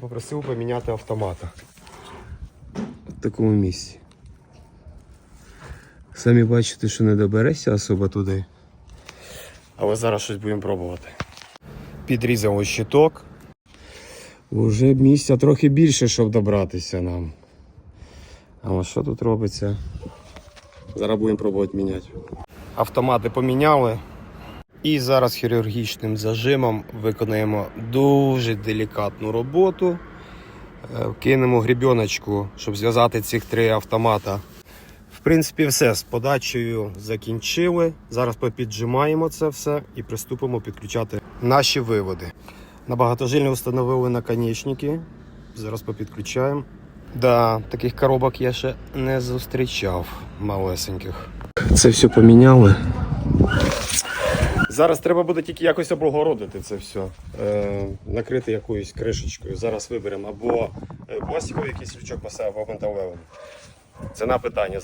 Попросив поміняти автомата. В такому місці. Самі бачите, що не доберешся особо туди. Але зараз щось будемо пробувати. Підрізав ось щиток. Уже місця трохи більше, щоб добратися нам. А ось що тут робиться? Зараз будемо пробувати міняти. Автомати поміняли. І зараз хірургічним зажимом виконаємо дуже делікатну роботу. Е, Кинемо грібіночку, щоб зв'язати цих три автомата. В принципі, все з подачею закінчили. Зараз попіджимаємо це все і приступимо підключати наші виводи. На багатожильні встановили наконечники. Зараз попідключаємо. Да, таких коробок я ще не зустрічав малесеньких. Це все поміняли. Зараз треба буде тільки якось облагородити це все. Е, накрити якоюсь кришечкою. Зараз виберемо або е, пластиковий якийсь лючок поставив, або металевий. Це на питання.